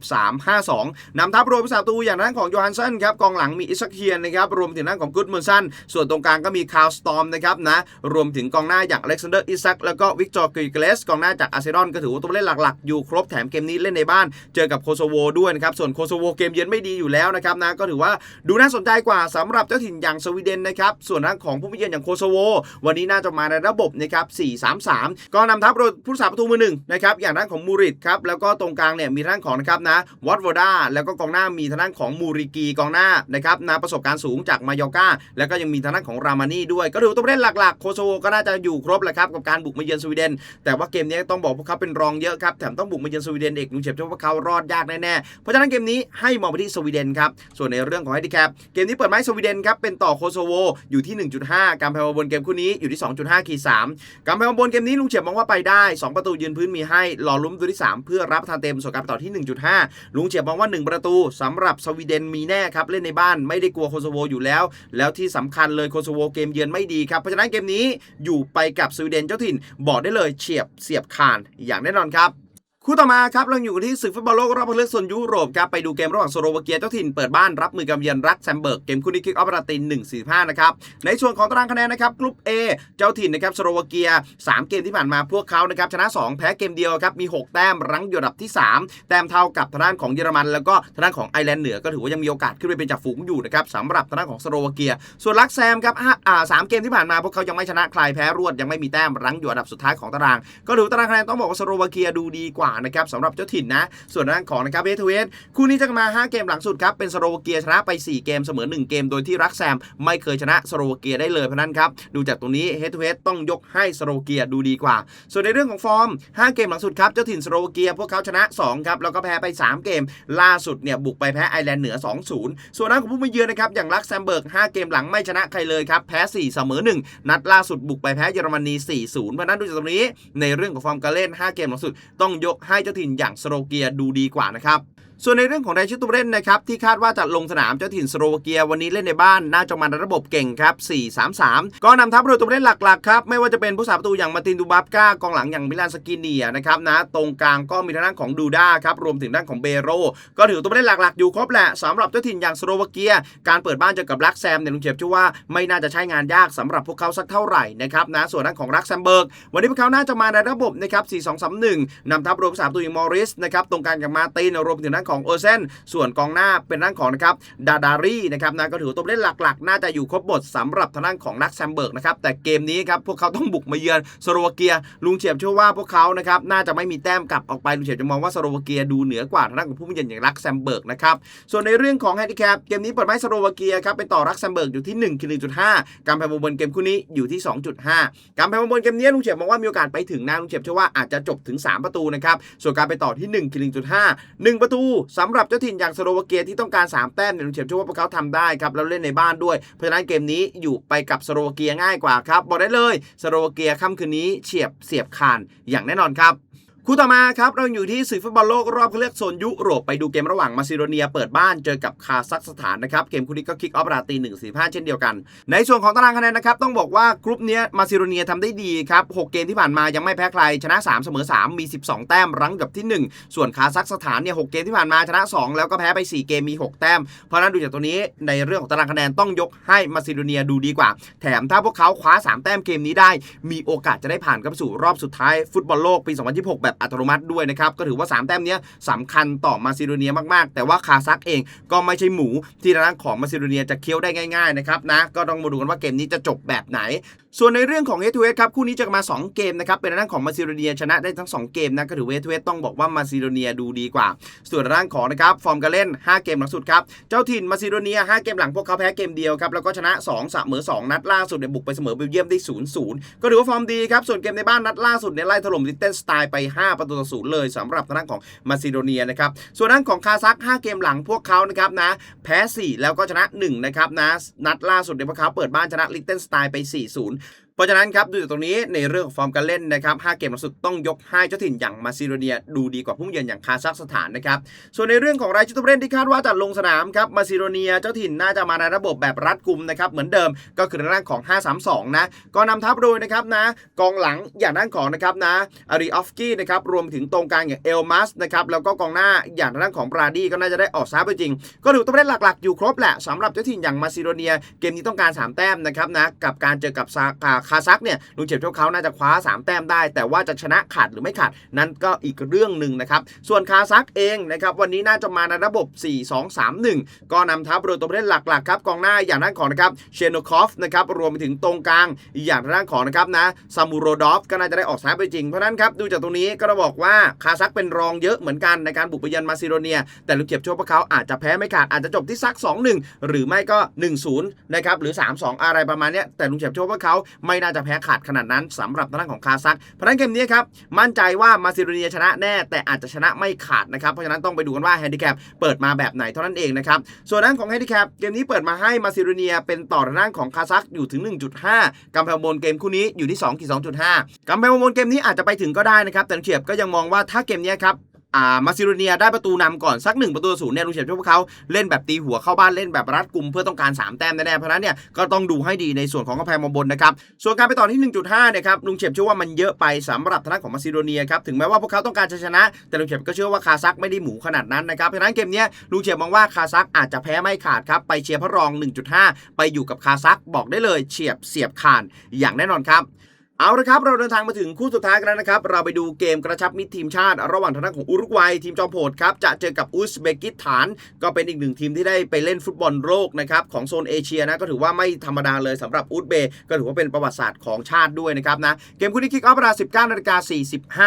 A: 3-5-2นำทัพรวมภาษาตูอย่างด้านของโยฮันเซนครับกองหลังมีอิซักเฮียนนะครับรวมถึงด้นของกุดมือสันส่วนตรงกลางก็มีคาร์ลสตอมนะครับนะรวมถึงกองหน้าอย่างอเล็กซานเดอร์อิซักแล้วก็วิกตอร์กิเกลสกองหน้าจากอาร์เซนอลก็ถือว่าตัวเล่นหลักๆ อยู่ครบแถมเกมนี้เล่นในบ้านเจอกับโคโซโวด้วยนะครับส่วนโคโซโวเกมเยือนไม่ดีอยู่แล้วนะครับนะก็ถือว่าดูน่าสนใจกว่าสำหรับเจ้าถิ่นอย่างสวีเดนนะครับส่วนด้านของผู้มาเยือนอย่างโคโซโววันนี้น่าจะมาในระบบนะครับ4-3-3 ก็นำทัพโดยผู้รักษาประตูมือหนึ่งนะครับอย่างด้านของมูริตครับแล้วก็ตรงกลางเนี่ยมีทางด้านของนะครับนะวอตโวดาแล้วก็กองหน้ามีทางด้านของมูริกีกองหน้านะครับนะประสบการณ์สูงจากมายอกาแล้วก็ยังมีทางด้านของรามานี่ด้วย ก็ถือตัวเล่นหลักๆโคโซโวก็น่าจะอยู่ครบแหละครับกับการบุกมาเยือนสวีเดน แต่ว่าเกมนี้ต้องบอกพวกเขาเป็นรองเยอะครับแถมต้องบุกมาเยือนสวีเดนเอกลุงเฉยบเชื่อว่าเขารอดยากแน่ๆเพราะฉะนั้นเกมนี้ให้มองไปที่สวีเดนครับส่วนในเรื่องของไฮดิแคปเกมนี้เปิดไม้สวีเดนครับเป็นต่อโคโซโวอยู่ที่ 1.5 การแพ้บนเกมคู่นี้อยู่ที่ 2.5ขีด3การแพ้บนเกมนี้ลุงเฉียบมองว่าไปได้ 2 ประตูยืนพื้นมีให้รอลุ้มตัวที่ 3 เพื่อรับทานเต็มส่วนการไปต่อที่ 1.5 ลุงเฉียบมองว่า 1 ประตูสำหรับสวีเดนมีแน่ครับเล่นในบ้านไม่ได้กลัวโคโซโวอยู่แล้ว แล้วที่สำคัญเลยโคโซโวเกมเยือนไม่ดีครับเพราะฉะนั้นเกมนี้อยู่ไปกับสวีเดนเจ้าถิ่นบอกได้เลยเฉียบเสียบคานอย่างแน่นอนครับ คู่ต่อมาครับเราอยู่กันที่ศึกฟุตบอลโลกรอบคัดเลือกโซนยุโรปครับไปดูเกมระหว่างสโลวาเกียเจ้าถิ่นเปิดบ้านรับมือกับเยือนรักแซมเบิร์กเกมคู่นี้คิกออฟราติน1-4-5นะครับในส่วนของตารางคะแนนนะครับกลุ่ม A เจ้าถิ่นนะครับสโลวาเกีย 3 เกมที่ผ่านมาพวกเขานะครับชนะ 2 แพ้เกมเดียวครับมี 6 แต้มรั้งอยู่อันดับที่ 3 แต้มเท่ากับทางด้านของเยอรมัน แล้วก็ทางด้านของไอร์แลนด์เหนือก็ถือว่ายังมีโอกาสขึ้นไปเป็นจ่าฝูงอยู่นะครับสำหรับทางด้านของสโลวาเกีย ส่วนลักแซมครับอ่าสามเกมที่ผ่านมาพวกเขายังไม่ชนะใครแพ้รวดยังไม่มีแต้มรั้งอยู่อันดับสุดท้ายของตาราง ก็ถือตารางคะแนนต้องบอกว่าสโลวาเกียดูดีกว่านะครับสำหรับเจ้าถิ่นนะ ส่วนด้านของนะครับเวทเวทคู่นี้จะมา 5 เกมหลังสุดครับเป็นสโลวาเกียชนะไป 4 เกมเสมอ 1 เกมโดยที่รักแซมไม่เคยชนะสโลวาเกียได้เลยเพราะนั้นครับดูจากตรงนี้เฮดทูเฮดต้องยกให้สโลวาเกียดูดีกว่า ส่วนในเรื่องของฟอร์ม 5 เกมหลังสุดครับเจ้าถิ่นสโลวาเกียพวกเขาชนะ2ครับแล้วก็แพ้ไป 3 เกม ล่าสุดเนี่ยบุกไปแพ้ไอร์แลนด์เหนือ 2-0 ส่วนด้านของผู้มาเยือนนะครับอย่างลักเซมเบิร์ก 5 เกมหลังไม่ชนะใครเลยครับแพ้ 4 เสมอ 1 นัดล่าสุดบุกไปแพ้เยอรมนี 4-0เพราะนั้นดูจากตรงนี้ในเรื่องของฟอร์มการเล่น 5 เกมหลังสุดต้องยกให้เจ้าถิ่นอย่างสโลเกียดูดีกว่านะครับ ส่วนในเรื่องของไดชิตุเรนนะครับที่คาดว่าจะลงสนามเจ้าถิ่นสโลวาเกียวันนี้เล่นในบ้าน น่าจะมาในระบบเก่งครับ 4-3-3 ก็นำทัพโดยตัวเล่นหลักๆครับไม่ว่าจะเป็นผู้สาประตูอย่างมาตินดูบับก้ากองหลังอย่างมิลานสกินเนียนะครับนะตรงกลางก็มีทางด้านของดูด้าครับรวมถึงด้านของเบโรก็ถือตัวเล่นหลักๆ อยู่ครบแหละสำหรับเจ้าถิ่นอย่างสโลวาเกีย การเปิดบ้านเจอกับรักแซมเนี่ยลุงเฉียบชื่อว่าไม่น่าจะใช้งานยากสำหรับพวกเขาสักเท่าไหร่นะครับนะส่วนด้านของรักแซมเบิร์กวันนี้พวกเขาน่าจะมาในระบบนะครับ4-2-3-1นำทัพรวมสามตัวอย่างมอริสนะครับตรงกลางกับมาตินรวมถึงด้านของโอเซนส่วนกองหน้าเป็นด้านของนะครับดาดารีนะครับนะก็ถือตัวเล่นหลักๆ น่าจะอยู่ครบหมดสำหรับทางด้านของนักแซมเบิร์กนะครับแต่เกมนี้ครับพวกเขาต้องบุกมาเยือนสโลวาเกียลุงเฉียบเชื่อว่าพวกเขานะครับน่าจะไม่มีแต้มกลับออกไปลุงเฉียบจะมองว่าสโลวาเกียดูเหนือกว่าทางด้านของผู้มาเยือนอย่างรักแซมเบิร์กนะครับส่วนในเรื่องของแฮนดิแคปเกมนี้เปิดไม้สโลวาเกียครับเป็นต่อรักแซมเบิร์กอยู่ที่1คือ1.5การแพ้บนเกมคู่นี้อยู่ที่ 2.5 การแพ้บนเกมนี้ลุงเฉียบมองว่ามีโอกาสไปถึงนะลุงเฉียบเชื่อว่าอาจจะจบถึง 3 ประตูนะครับส่วนการไปต่อที่1คือ1.5 1ประตูสำหรับเจ้าถิ่นอย่างสโลวาเกียที่ต้องการ 3 แต้มเนี่ยลุงเฉียบเชื่อว่าพวกเขาทำได้ครับแล้วเล่นในบ้านด้วย เพราะฉะนั้นเกมนี้อยู่ไปกับสโลวาเกียง่ายกว่าครับบอกได้เลยสโลวาเกียค่ำคืนนี้เฉียบเสียบคานอย่างแน่นอนครับ คู่ต่อมาครับเราอยู่ที่ศึกฟุตบอลโลกรอบคัดเลือกโซนยุโรปไปดูเกมระหว่างมาซิโดเนียเปิดบ้านเจอกับคาซัคสถานนะครับเกมคู่นี้ก็คิกออฟราตีหนึ่งสี่ห้าเช่นเดียวกัน ในส่วนของตารางคะแนนนะครับต้องบอกว่ากรุ๊ปนี้มาซิโดเนียทำได้ดีครับ6เกมที่ผ่านมายังไม่แพ้ใครชนะ3เสมอ3มี 12 แต้มรั้งกับที่ 1 ส่วนคาซัคสถานเนี่ยหเกมที่ผ่านมาชนะ 2 แล้วก็แพ้ไป 4 เกมมี 6 แต้ม เพราะนั้นดูจากตัวนี้ในเรื่องของตารางคะแนนต้องยกให้มาซิโดเนียดูดีกว่า แถมถ้าพวกเขาคว้า 3 แต้มเกมนี้ได้ มีโอกาสจะได้ผ่านเข้าสู่รอบสุดท้ายฟุตบอลโลกปี 2026 แบบอัตโนมัติด้วยนะครับ ก็ถือว่า 3 แต้มนี้ยสำคัญต่อมาซิโดเนียมากๆ แต่ว่าคาซักเองก็ไม่ใช่หมูที่ทางด้านของมาซิโดเนียจะเคี้ยวได้ง่ายๆนะครับนะก็ต้องมาดูกันว่าเกมนี้จะจบแบบไหน ส่วนในเรื่องของเอทูเอครับคู่นี้จะมา 2 เกมนะครับเป็นทางด้านของมาซิโดเนียชนะได้ทั้ง 2 เกมนะก็ถือเอทูเอต้องบอกว่ามาซิโดเนียดูดีกว่า ส่วนทางของนะครับฟอร์มการเล่น 5 เกมหลังสุดครับเจ้าถิ่นมาซิโดเนีย 5 เกมหลังพวกเขาแพ้เกมเดียวครับแล้วก็ชนะ2เสมอ2นัดล่าสุดเนี่ยบุกไปเสมอเบลเยียมได้0-0ก็ถือว่าฟอร์มดีครับส่วนเกมในบ้านนัดล่าสุดเนี่ยไล่ถล่มลิตเติ้ลสไตล์ไป5 5 ประตูต่อศูนย์เลยสำหรับทางด้านของมาซิโดเนียนะครับส่วนด้านของคาซัก5เกมหลังพวกเขานะครับนะแพ้ 4 แล้วก็ชนะ1นะครับนะนัดล่าสุดเนี่ยพวกเขาเปิดบ้านชนะลิเทนสไตล์ไป 4-0 เพราะฉะนั้นครับดูจากตรงนี้ในเรื่องของฟอร์มการเล่นนะครับ5เกมล่าสุดต้องยกให้เจ้าถิ่นอย่างมาซิโดเนียดูดีกว่าผู้เยือนอย่างคาซัคสถานนะครับส่วนในเรื่องของรายชื่อตัวเล่นที่คาดว่าจะลงสนามครับมาซิโดเนียเจ้าถิ่นน่าจะมาในระบบแบบรัดกุมนะครับเหมือนเดิมก็คือในร่างของ 5-3-2 นะก็นำทัพโดยนะครับนะกองหลังอย่างด้านของนะครับนะอาริออฟกี้นะครับรวมถึงตรงกลางอย่างเอลมัสนะครับแล้วก็กองหน้าอย่างด้านของบราดี้ก็น่าจะได้ออกซ้ายไปจริง ก็ดูตัวเล่นหลักๆ อยู่ครบแหละสำหรับเจ้าถิ่นอย่างมาซิโดเนีย เกมนี้ต้องการ 3 แต้มนะครับนะกับการเจอกับซาอ่าคาซักเนี่ยลุงเฉียบเจ้าเขาน่าจะคว้า 3 แต้มได้ แต่ว่าจะชนะขาดหรือไม่ขาดนั้นก็อีกเรื่องหนึ่งนะครับ ส่วนคาซักเองนะครับวันนี้น่าจะมาในระบบ 4-2-3-1 ก็นำทัพโดยตัวผู้เล่นหลักๆครับกองหน้าอย่างด้านของนะครับเชโนคอฟนะครับรวมไปถึงตรงกลางอย่างด้านของนะครับนะซามูโรดอฟก็น่าจะได้ออกซ้ายไปจริงเพราะนั้นครับดูจากตรงนี้ก็ต้องบอกว่าคาซักเป็นรองเยอะเหมือนกันในการบุกไปยือนมาซิโดเนีย แต่ลุงเฉียบเชื่อว่าพวกเขาอาจจะแพ้ไม่ขาดอาจจะจบที่ซัก 2-1 หรือไม่ก็ 1-0นะครับหรือ 3-2 อะไรประมาณนี้แต่ลุงเฉียบเชื่าพวกเขาไม่น่าจะแพ้ขาดขนาดนั้นสำหรับทางด้านของคาซักเพราะฉะนั้นเกมนี้ครับมั่นใจว่ามาซิโดเนียชนะแน่ แต่อาจจะชนะไม่ขาดนะครับเพราะฉะนั้นต้องไปดูกันว่าแฮนดิแคปเปิดมาแบบไหนเท่านั้นเองนะครับส่วนด้านของแฮนดิแคปเกมนี้เปิดมาให้มาซิโดเนียเป็นต่อทางด้านของคาซักอยู่ถึง 1.5กำแพงบนเกมคู่นี้อยู่ที่2.2.5กำแพงบนเกมนี้อาจจะไปถึงก็ได้นะครับแต่เฉียบก็ยังมองว่าถ้าเกมนี้ครับ อ่ามาซิโดเนียได้ประตูนำก่อนสักหนึ่งประตูศูนย์เนี่ยลุงเฉียบเชื่อว่าพวกเขาเล่นแบบตีหัวเข้าบ้านเล่นแบบรัดกุมเพื่อต้องการ 3 แต้มแน่ๆเพราะนั้นเนี่ยก็ต้องดูให้ดีในส่วนของกำแพงมองบนนะครับส่วนการไปต่อที่ 1.5เนี่ยครับลุงเฉียบเชื่อว่ามันเยอะไปสำหรับทางของมาซิโดเนียครับถึงแม้ว่าพวกเขาต้องการจะชนะ แต่ลุงเฉียบก็เชื่อว่าคาซักไม่ได้หมูขนาดนั้นนะครับเพราะนั้นเกมนี้ลุงเฉียบมองว่าคาซักอาจจะแพ้ไม่ขาดครับไปเชียร์พระรอง 1.5 ไปอยู่กับคาซักบอกได้เลยเฉียบเสียบขานอย่างแน่นอนครับ เอาละครับ เราเดินทางมาถึงคู่สุดท้ายกันแล้วนะครับ เราไปดูเกมกระชับมิตรทีมชาติ ระหว่างทางด้านของอุรุกวัยทีมจอมโหดครับ จะเจอกับอุซเบกิสถาน ก็เป็นอีกหนึ่งทีมที่ได้ไปเล่นฟุตบอลโลกนะครับ ของโซนเอเชียนะ ก็ถือว่าไม่ธรรมดาเลยสำหรับอุซเบย์ก็ถือว่าเป็นประวัติศาสตร์ของชาติด้วยนะครับนะ เกมคู่นี้คิกออฟเวลา19นาฬิกา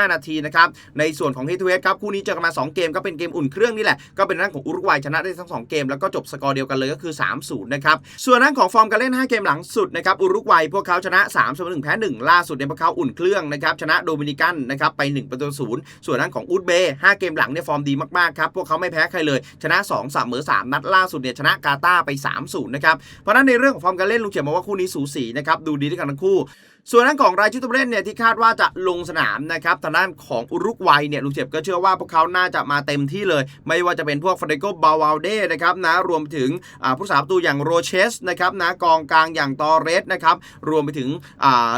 A: 45 นาทีนะครับ ในส่วนของเฮทเฮดครับคู่นี้เจอกันมา 2 เกมก็เป็นเกมอุ่นเครื่องนี่แหละก็เป็นด้านของอุรุกวัยชนะได้ทั้ง2เกมแล้วก็จบสกอร์เดียวกันเลยก็คือ 3-0 นะครับส่วนด้านของฟอร์มการเล่น 5 เกมหลังสุดนะครับอุรุกวัยพวกเขาชนะ3-1แพ้1ล่าาสุดในยพวกเขาอุ่นเครื่องนะครับชนะโดมินิกันนะครับไป 1 ประตูศูนย์ส่วนด้านของอุซเบย์5เกมหลังเนี่ยฟอร์มดีมากๆครับพวกเขาไม่แพ้ใครเลย ชนะ2เสมอสามนัดล่าสุดเนี่ยชนะกาตาไป3-0นย์นะครับเพราะนั้นในเรื่องของฟอร์มการเล่นลุงเขียบมองว่าคู่นี้สูสีนะครับดูดีด้วยกันทั้งคู่ ส่วนด้านของรายชื่อตัวเล่นเนี่ยที่คาดว่าจะลงสนามนะครับทางด้านของอุรุกวัยเนี่ยลุงเจ็บก็เชื่อว่าพวกเขาน่าจะมาเต็มที่เลย ไม่ว่าจะเป็นพวกฟรเดโกบาวาเดนะครับนะรวมไปถึงผู้สาประตูอย่างโรเชสนะครับนะกองกลางอย่างตอเรสนะครับรวมไปถึง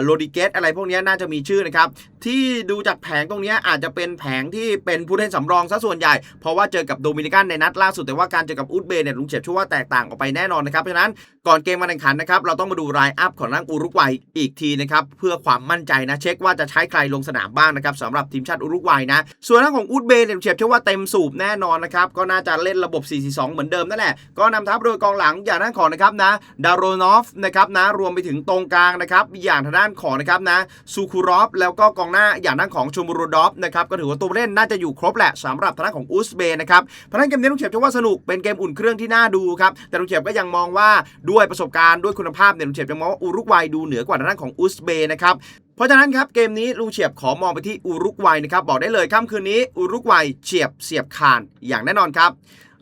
A: โรดิเกสอะไรพวกนี้น่าจะมีชื่อนะครับที่ดูจากแผงตรงนี้อาจจะเป็นแผงที่เป็นผู้เล่นสำรองซะส่วนใหญ่ เพราะว่าเจอกับโดมินิกันในนัดล่าสุดแต่ว่าการเจอกับอุซเบย์เนี่ยลุงเจ็บเชื่อว่าแตกต่างออกไปแน่นอนนะครับเพราะฉะนั้นก่อนเกมการแข่งขันนะครับเราต้องมาดูรายอัพของนักอุรุกวัยอีกทีนะครับเพื่อความมั่นใจนะเช็คว่าจะใช้ใครลงสนามบ้างนะครับสำหรับทีมชาติอุรุกวัยนะ ส่วนทางของอุซเบย์เนี่ยลุงเจ็บเชื่อว่าเต็มสูบแน่นอนนะครับก็น่าจะเล่นระบบ 4-4-2 เหมือนเดิมนั่นแหละก็นำทัพโดยกองหลังอย่างด้านของนะครับนะดารโนอฟนะครับนะรวมไปถึงตรงกลางนะครับอย่างทางด้านของนะครับนะซูคูรอฟแล้วก็กองหน้าอย่างด้านของชูมูโรดอฟนะครับก็ถือว่าตัวเล่นน่าจะอยู่ครบแหละสำหรับทางด้านของอุซเบย์นะครับเพราะฉะนั้นเกมนี้ลุงเฉียบเชื่อว่าสนุกเป็นเกมอุ่นเครื่องที่น่าดูครับแต่ลุงเฉียบก็ยังมองว่าด้วยประสบการณ์ด้วยคุณภาพเนี่ยลุงเฉียบยังมองว่าอุรุกวัยดูเหนือกว่าทางด้านของอุซเบย์นะครับเพราะฉะนั้นครับเกมนี้ลุงเฉียบขอมองไปที่อุรุกวัยนะครับบอกได้เลยค่ำคืนนี้อุรุกวัยเฉียบเสียบคานอย่างแน่นอนครับ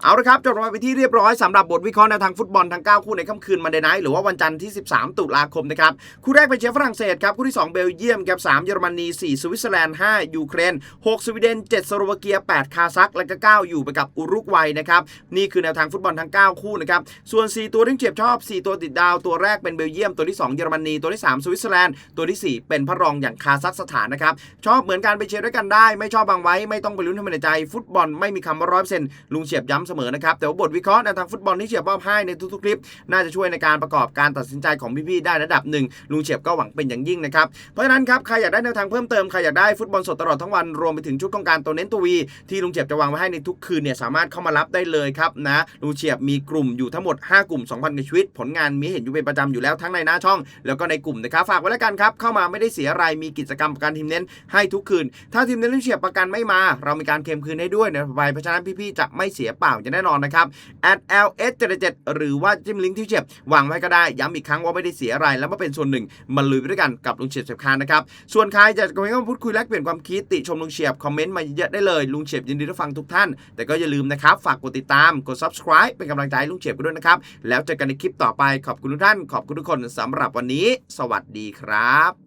A: เอาละครับจบลงไปที่เรียบร้อยสำหรับบทวิเคราะห์แนวทางฟุตบอลทั้ง 9 คู่ในค่ำคืนมันเดย์ไนท์หรือว่าวันจันทร์ที่ 13 ตุลาคมนะครับ คู่แรกเป็นเชียร์ฝรั่งเศสครับ คู่ที่ 2 เบลเยียมครับ3เยอรมนี 4 สวิตเซอร์แลนด์ 5 ยูเครน 6 สวีเดน 7 สโลวาเกีย 8 คาซัคและก็ 9 อยู่ไปกับอุรุกวัยนะครับ นี่คือแนวทางฟุตบอลทั้ง 9 คู่นะครับ ส่วน 4 ตัวที่เฉียบชอบ 4 ตัวติดดาว ตัวแรกเป็นเบลเยียม ตัวที่ 2 เยอรมนี ตัวที่ 3 สวิตเซอร์แลนด์ ตัวทีสี่ 4 เป็นพระรองอย่างคาซัคสถานนะครับ ชอบเหมือนกันไปเชียร์ด้วยกันได้ ไม่ชอบบางไว้ ไม่ต้องไปลุ้นทำในใจ ฟุตบอลไม่มีคำว่าร้อยเปอร์เซ็นต์ลุงเฉียบย้ำเสมอนะครับ แต่ว่าบทวิเคราะห์แนวทางฟุตบอลที่เฉียบมอบให้ในทุกๆคลิป น่าจะช่วยในการประกอบการตัดสินใจของพี่ๆได้ระดับหนึ่งลุงเฉียบก็หวังเป็นอย่างยิ่งนะครับเพราะฉะนั้นครับใครอยากได้แนวทางเพิ่มเติมใครอยากได้ฟุตบอลสดตลอดทั้งวันรวมไปถึงชุดต้องการตัวเน้นตัววีที่ลุงเฉียบจะวางไว้ให้ในทุกคืนเนี่ยสามารถเข้ามารับได้เลยครับนะลุงเฉียบมีกลุ่มอยู่ทั้งหมด 5 กลุ่ม 2,000กว่าชีวิต ผลงานมีเห็นอยู่เป็นประจำอยู่แล้วทั้งในหน้าช่อง แล้วก็ในกลุ่มนะครับฝากไว้แล้วกันครับเข้ามาไม่ได้เสียอะไรมีกิจกรรมประกันทีมเน้นให้ทุกคืน ถ้าทีมเน้นลุงเฉียบประกันไม่มา เรามีการเคลมคืนให้ด้วยนต่อไปเพราะฉะนั้นพี่ๆจะไม่เสียเปล่าอย่างแน่นอนนะครับ at ls 77หรือว่าจิ้มลิงก์ที่เฉียบวางไว้ก็ได้ ย้ำอีกครั้งว่าไม่ได้เสียอะไร แล้วมาเป็นส่วนหนึ่งมาลุยไปด้วยกันกับลุงเฉียบเฉียบคานนะครับ ส่วนใครจะคอมเมนต์มาพูดคุยแลกเปลี่ยนความคิดติชมลุงเฉียบ คอมเมนต์มาเยอะได้เลยลุงเฉียบยินดีรับฟังทุกท่าน แต่ก็อย่าลืมนะครับฝากกดติดตามกด subscribe เป็นกำลังใจให้ลุงเฉียบกันด้วยนะครับแล้วเจอกันในคลิปต่อไปขอบคุณทุกท่านขอบคุณทุกคนสำหรับวันนี้ สวัสดีครับ